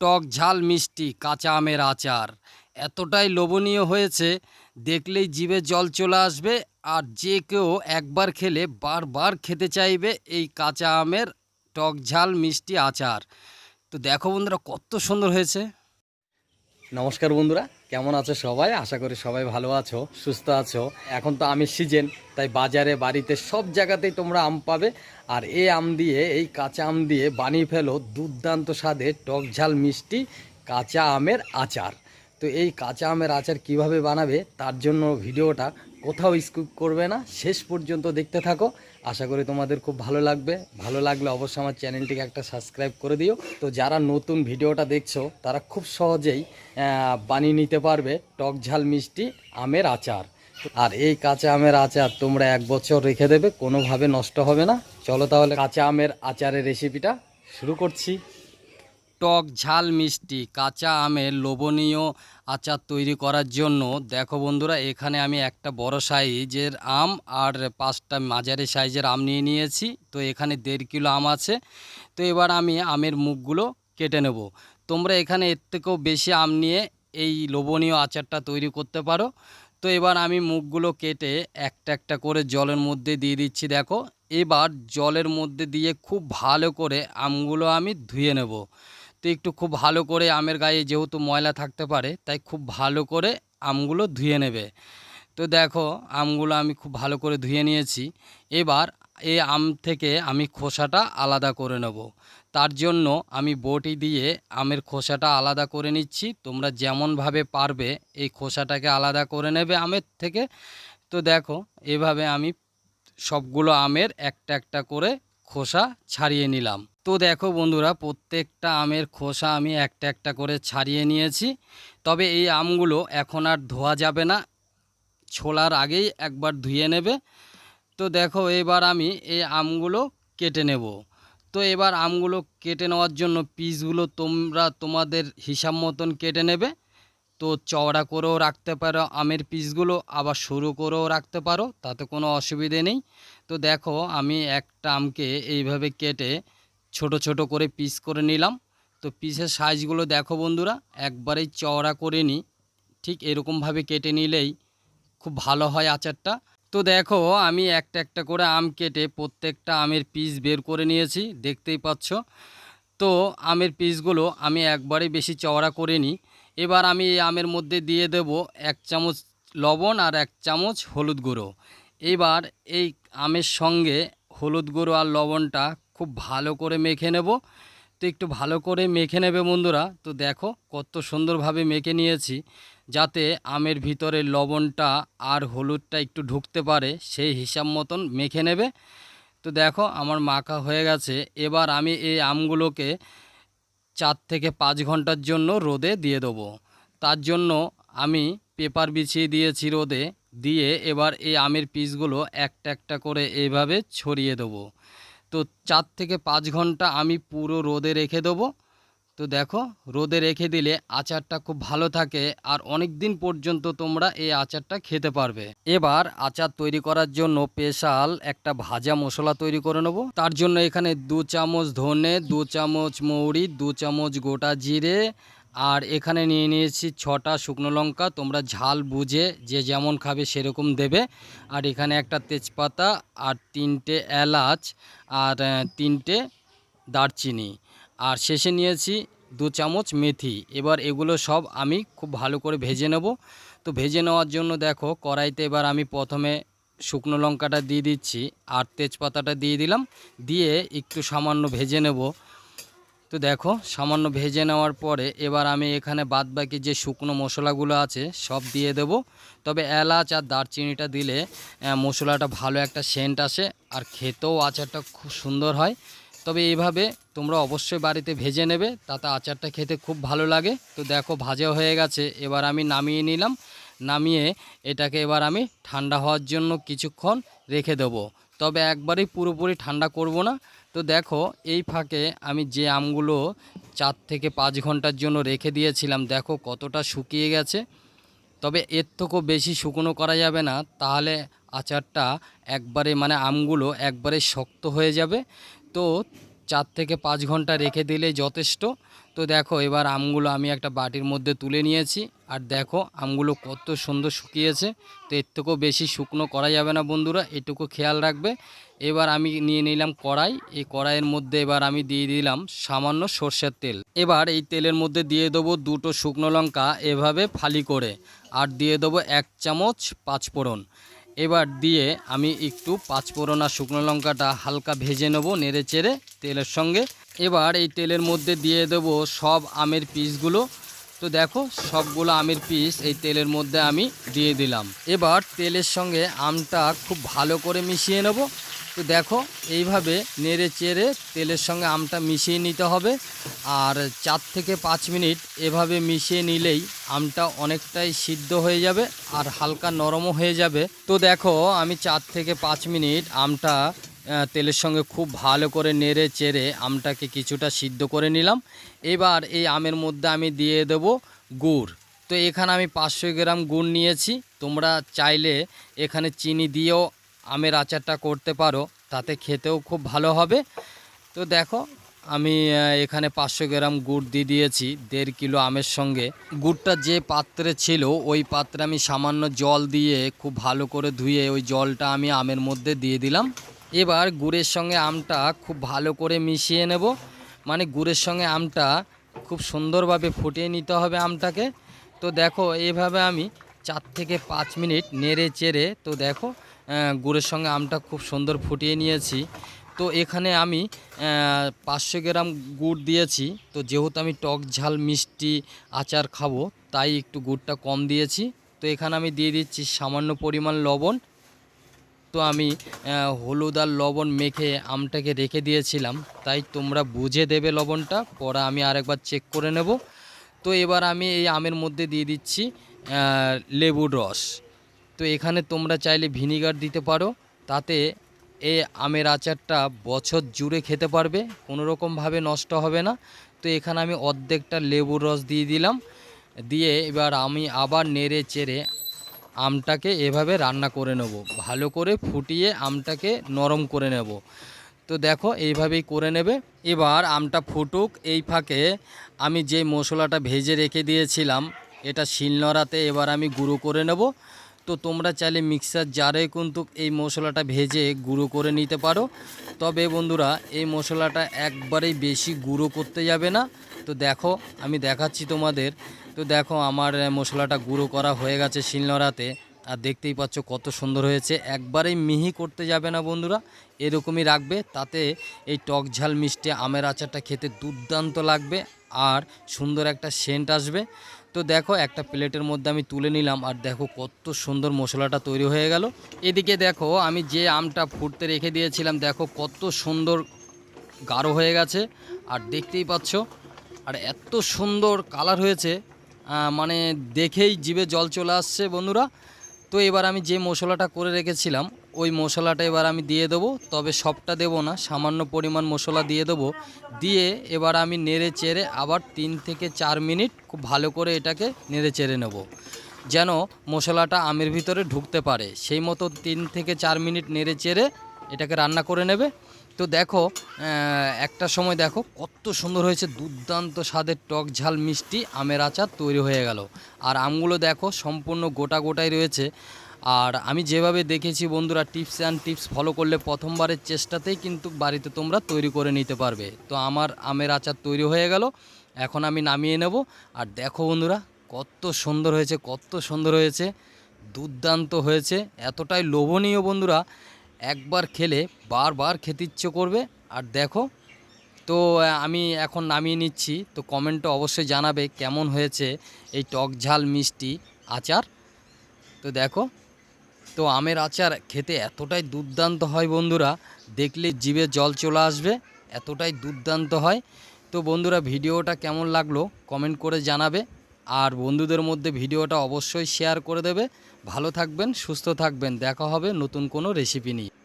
টক ঝাল মিষ্টি, কাঁচা আমের আচার। এতটাই লোভনীয় হয়েছে, দেখলেই জিভে জল চলে আসবে আর যে কেউ একবার খেলে বারবার খেতে চাইবে এই কাঁচা আমের টক ঝাল মিষ্টি আচার। তো দেখো বন্ধুরা, কত সুন্দর হয়েছে। নমস্কার বন্ধুরা, কেমন আছো সবাই? আশা করি সবাই ভালো আছো, সুস্থ আছো। এখন তো আমের সিজন, তাই বাজারে, বাড়িতে সব জায়গাতেই তোমরা আম পাবে। আর এই আম দিয়ে, এই কাঁচা আম দিয়ে বানিয়ে ফেলো দুর্দান্ত স্বাদে টক ঝাল মিষ্টি কাঁচা আমের আচার। তো এই কাঁচা আমের আচার কীভাবে বানাবে, তার জন্য ভিডিওটা কোথাও স্কিপ করবে না, শেষ পর্যন্ত দেখতে থাকো। আশা করি তোমাদের খুব ভালো লাগবে। ভালো লাগলে অবশ্যই আমার চ্যানেলটিকে একটা সাবস্ক্রাইব করে দিও। তো যারা নতুন ভিডিওটা দেখছ, তারা খুব সহজেই বানিয়ে নিতে পারবে টক ঝাল মিষ্টি আমের আচার। আর এই কাঁচা আমের আচার তোমরা এক বছর রেখে দেবে, কোনোভাবে নষ্ট হবে না। চলো তাহলে কাঁচা আমের আচারের রেসিপিটা শুরু করছি। টক, ঝাল, মিষ্টি, কাঁচা আমের লোভনীয় আচার তৈরি করার জন্য। দেখো বন্ধুরা, এখানে আমি একটা বড় সাইজের আম আর পাঁচটা মাঝারি সাইজের আম নিয়ে নিয়েছি। তো এখানে দেড় কিলো আম আছে। তো এবার আমি আমের মুখগুলো কেটে নেব। তোমরা এখানে এর থেকেও বেশি আম নিয়ে এই লোভনীয় আচারটা তৈরি করতে পারো। তো এবার আমি মুখগুলো কেটে একটা একটা করে জলের মধ্যে দিয়ে দিচ্ছি, দেখো। এবার জলের মধ্যে দিয়ে খুব ভালো করে আমগুলো আমি ধুয়ে নেব। তো একটু খুব ভালো করে আমের গায়ে যেহেতু ময়লা থাকতে পারে, তাই খুব ভালো করে আমগুলো ধুয়ে নেবে। তো দেখো, আমগুলো আমি খুব ভালো করে ধুয়ে নিয়েছি। এবার এই আম থেকে আমি খোসাটা আলাদা করে নেব। তার জন্য আমি বটি দিয়ে আমের খোসাটা আলাদা করে নিচ্ছি। তোমরা যেমনভাবে পারবে এই খোসাটাকে আলাদা করে নেবে আমের থেকে। তো দেখো, এভাবে আমি সবগুলো আমের একটা একটা করে খোসা ছাড়িয়ে নিলাম। তো দেখো বন্ধুরা, প্রত্যেকটা আমের খোসা আমি একটা একটা করে ছাড়িয়ে নিয়েছি। তবে এই আমগুলো এখন আর ধোয়া যাবে না, ছোলার আগেই একবার ধুয়ে নেবে। তো দেখো এবার আমি এই আমগুলো কেটে নেব। তো এবার আমগুলো কেটে নেওয়ার জন্য পিসগুলো তোমরা তোমাদের হিসাব মতন কেটে নেবে। তো চওড়া করেও রাখতে পারো আমের পিসগুলো, আবার সরু করেও রাখতে পারো, তাতে কোনো অসুবিধে নেই। তো দেখো আমি একটা আমকে এইভাবে কেটে ছোট ছোট করে পিস করে নিলাম। তো পিসের সাইজগুলো দেখো বন্ধুরা, একবারেই চওড়া করে নিই ঠিক এরকমভাবে কেটে নিলেই খুব ভালো হয় আচারটা। তো দেখো, আমি একটা একটা করে আম কেটে প্রত্যেকটা আমের পিস বের করে নিয়েছি, দেখতেই পাচ্ছ। তো আমের পিসগুলো আমি একবারে বেশি চওড়া করে নিই এবার আমি এই আমের মধ্যে দিয়ে দেব এক চামচ লবণ আর এক চামচ হলুদ গুঁড়ো। এবার এই আমের সঙ্গে হলুদ গুঁড়ো আর লবণটা খুব ভালো করে মেখে নেব। তো একটু ভালো করে মেখে নেবে বন্ধুরা। তো দেখো কত সুন্দরভাবে মেখে নিয়েছি, যাতে আমের ভিতরে লবণটা আর হলুদটা একটু ঢুকতে পারে, সেই হিসাব মতন মেখে নেবে। তো দেখো আমার মাখা হয়ে গেছে। এবার আমি এই আমগুলোকে চার থেকে পাঁচ ঘণ্টার জন্য রোদে দিয়ে দেবো। তার জন্য আমি পেপার বিছিয়ে দিয়েছি রোদে। দিয়ে এবার এই আমের পিসগুলো একটা একটা করে এইভাবে ছড়িয়ে দেবো। তো চার থেকে পাঁচ ঘণ্টা আমি পুরো রোদে রেখে দেবো। তো দেখো, রোদে রেখে দিলে আচারটা খুব ভালো থাকে আর অনেক দিন পর্যন্ত তোমরা এই আচারটা খেতে পারবে। এবার আচার তৈরি করার জন্য স্পেশাল একটা ভাজা মশলা তৈরি করে নেব। তার জন্য এখানে দু চামচ ধনে, দু চামচ মৌরি, দু চামচ গোটা জিরে আর এখানে নিয়ে নিয়েছি ছটা শুকনো লঙ্কা। তোমরা ঝাল বুঝে যে যেমন খাবে সেরকম দেবে। আর এখানে একটা তেজপাতা আর তিনটে এলাচ আর তিনটে দারচিনি। আর শেষে নিয়েছি দু চামচ মেথি। এবার এগুলো সব আমি খুব ভালো করে ভেজে নেব। তো ভেজে নেওয়ার জন্য দেখো, কড়াইতে এবার আমি প্রথমে শুকনো লঙ্কাটা দিয়ে দিচ্ছি আর তেজপাতাটা দিয়ে দিলাম। দিয়ে একটু সামান্য ভেজে নেব। তো দেখো, সামান্য ভেজে নেওয়ার পরে এবার আমি এখানে বাদবাকি যে শুকনো মশলাগুলো আছে, সব দিয়ে দেব। তবে এলাচ আর দারচিনিটা দিলে মশলাটা ভালো একটা সেন্ট আসে আর খেতেও আচারটা খুব সুন্দর হয়। তবে এইভাবে তোমরা অবশ্যই বাড়িতে ভেজে নেবে, তাতে আচারটা খেতে খুব ভালো লাগে। তো দেখো, ভাজা হয়ে গেছে, এবার আমি নামিয়ে নিলাম। নামিয়ে এটাকে এবার আমি ঠান্ডা হওয়ার জন্য কিছুক্ষণ রেখে দেবো। তবে একবারেই পুরোপুরি ঠান্ডা করব না। তো দেখো, এই ফাঁকে আমি যে আমগুলো চার থেকে পাঁচ ঘণ্টার জন্য রেখে দিয়েছিলাম, দেখো কতটা শুকিয়ে গেছে। তবে এর থেকেও বেশি শুকনো করা যাবে না, তাহলে আচারটা একবারে মানে আমগুলো একবারে শক্ত হয়ে যাবে। তো চার থেকে পাঁচ ঘণ্টা রেখে দিলে যথেষ্ট। তো দেখো, এবার আমগুলো আমি একটা বাটির মধ্যে তুলে নিয়েছি। আর দেখো, আমগুলো কত সুন্দর শুকিয়েছে। তো এর থেকেও বেশি শুকনো করা যাবে না বন্ধুরা, এটুকু খেয়াল রাখবে। এবার আমি নিয়ে নিলাম কড়াই। এই কড়াইয়ের মধ্যে এবার আমি দিয়ে দিলাম সামান্য সর্ষের তেল। এবার এই তেলের মধ্যে দিয়ে দেবো দুটো শুকনো লঙ্কা, এভাবে ফালি করে। আর দিয়ে দেবো এক চামচ পাঁচফোড়ন। এবার দিয়ে আমি একটু পাঁচফোড়ন আর শুকনো লঙ্কাটা হালকা ভেজে নেব নেড়ে চেড়ে তেলের সঙ্গে। এবার এই তেলের মধ্যে দিয়ে দেব সব আমের পিসগুলো। তো দেখো, সবগুলো আমের পিস এই তেলের মধ্যে আমি দিয়ে দিলাম। এবার তেলের সঙ্গে আমটা খুব ভালো করে মিশিয়ে নেব। তো দেখো, এইভাবে নেড়ে চেড়ে তেলের সঙ্গে আমটা মিশিয়ে নিতে হবে। আর চার থেকে পাঁচ মিনিট এভাবে মিশিয়ে নিলেই আমটা অনেকটাই সিদ্ধ হয়ে যাবে আর হালকা নরমও হয়ে যাবে। তো দেখো, আমি চার থেকে পাঁচ মিনিট আমটা তেলের সঙ্গে খুব ভালো করে নেড়ে চেড়ে আমটাকে কিছুটা সিদ্ধ করে নিলাম। এবার এই আমের মধ্যে আমি দিয়ে দেব গুড়। তো এখানে আমি পাঁচশো গ্রাম গুড় নিয়েছি। তোমরা চাইলে এখানে চিনি দিয়েও আমের আচারটা করতে পারো, তাতে খেতেও খুব ভালো হবে। তো দেখো, আমি এখানে পাঁচশো গ্রাম গুড় দিয়ে দিয়েছি, দেড় কিলো আমের সঙ্গে। গুড়টা যে পাত্রে ছিল, ওই পাত্রে আমি সামান্য জল দিয়ে খুব ভালো করে ধুয়ে ওই জলটা আমি আমের মধ্যে দিয়ে দিলাম। এবার গুড়ের সঙ্গে আমটা খুব ভালো করে মিশিয়ে নেব। মানে গুড়ের সঙ্গে আমটা খুব সুন্দরভাবে ফুটিয়ে নিতে হবে আমটাকে। তো দেখো এইভাবে আমি চার থেকে পাঁচ মিনিট নেড়ে চেড়ে, তো দেখো গুড়ের সঙ্গে আমটা খুব সুন্দর ফুটিয়ে নিয়েছি। তো এখানে আমি পাঁচশো গ্রাম গুড় দিয়েছি। তো যেহেতু আমি টক ঝাল মিষ্টি আচার খাব, তাই একটু গুড়টা কম দিয়েছি। তো এখানে আমি দিয়ে দিচ্ছি সামান্য পরিমাণ লবণ। তো আমি হলুদ আর লবণ মেখে আমটাকে রেখে দিয়েছিলাম। তাই তোমরা বুঝে দেবে লবণটা, পরে আমি আরেকবার চেক করে নেব। তো এবার আমি এই আমের মধ্যে দিয়ে দিচ্ছি লেবুর রস। তো এখানে তোমরা চাইলে ভিনিগার দিতে পারো। তাতে এই আমের আচারটা বছর জুড়ে খেতে পারবে কোনো রকমভাবে নষ্ট হবে না। তো এখানে আমি অর্ধেকটা লেবুর রস দিয়ে দিলাম। দিয়ে এবার আমি আবার নেড়ে চেড়ে আমটাকে এভাবে রান্না করে নেব। ভালো করে ফুটিয়ে আমটাকে নরম করে নেব। তো দেখো, এইভাবেই করে নেবে। এবার আমটা ফুটুক। এই ফাঁকে আমি যে মশলাটা ভেজে রেখে দিয়েছিলাম, এটা শিলনোড়াতে এবার আমি গুঁড়ো করে নেব। তো তোমরা চাইলে মিক্সার জারে কিন্তু এই মশলাটা ভেজে গুঁড়ো করে নিতে পারো। তবে বন্ধুরা, এই মশলাটা একবারেই বেশি গুঁড়ো করতে যাবে না। তো দেখো, আমি দেখাচ্ছি তোমাদের। তো দেখো, আমার মশলাটা গুঁড়ো করা হয়ে গেছে শিলনোড়াতে। আর দেখতেই পাচ্ছ কত সুন্দর হয়েছে। একবারেই মিহি করতে যাবে না বন্ধুরা, এরকমই রাখবে। তাতে এই টক ঝাল মিষ্টি, আমের আচারটা খেতে দুর্দান্ত লাগবে আর সুন্দর একটা সেন্ট আসবে। তো দেখো, একটা প্লেটের মধ্যে আমি তুলে নিলাম আর দেখো কত সুন্দর মশলাটা তৈরি হয়ে গেল। এদিকে দেখো, আমি যে আমটা ফুটতে রেখে দিয়েছিলাম, দেখো কত সুন্দর গাঢ় হয়ে গেছে। আর দেখতেই পাচ্ছ, আর এত সুন্দর কালার হয়েছে মানে দেখেই জিভে জল চলে আসছে বন্ধুরা। তো এবার আমি যে মশলাটা করে রেখেছিলাম, ওই মশলাটা এবার আমি দিয়ে দেবো, তবে সবটা দেব না, সামান্য পরিমাণ মশলা দিয়ে দেবো। দিয়ে এবার আমি নেড়ে চেড়ে আবার তিন থেকে চার মিনিট খুব ভালো করে এটাকে নেড়ে চেড়ে নেব, যেন মশলাটা আমের ভিতরে ঢুকতে পারে। সেই মতো তিন থেকে চার মিনিট নেড়ে চেড়ে এটাকে রান্না করে নেবে। তো দেখো একটা সময় দেখো, কত সুন্দর হয়েছে, দুর্দান্ত স্বাদের টক ঝাল মিষ্টি, আমের আচার তৈরি হয়ে গেল। আর আমগুলো দেখো, সম্পূর্ণ গোটা গোটাই রয়েছে। আর আমি যেভাবে দেখেছি বন্ধুরা, টিপস অ্যান্ড টিপস ফলো করলে প্রথমবারের চেষ্টাতেই কিন্তু বাড়িতে তোমরা তৈরি করে নিতে পারবে। তো আমার আমের আচার তৈরি হয়ে গেল, এখন আমি নামিয়ে নেব। আর দেখো বন্ধুরা, কত সুন্দর হয়েছে, কত সুন্দর হয়েছে, দুর্দান্ত হয়েছে, এতটাই লোভনীয় বন্ধুরা একবার খেলে বারবার খেতে ইচ্ছে করবে। আর দেখো, তো আমি এখন নামিয়ে নিচ্ছি। তো কমেন্টে অবশ্যই জানাবে কেমন হয়েছে এই টক ঝাল মিষ্টি আচার। তো দেখো, তো আমের আচার খেতে এতটাই দুর্দান্ত হয় বন্ধুরা, দেখলে জিভে জল চলে আসবে, এতটাই দুর্দান্ত হয়। তো বন্ধুরা, ভিডিওটা কেমন লাগল? কমেন্ট করে জানাবে। আর বন্ধুদের মধ্যে ভিডিওটা অবশ্যই শেয়ার করে দেবে। ভালো থাকবেন, সুস্থ থাকবেন। দেখা হবে নতুন কোনো রেসিপি নিয়ে।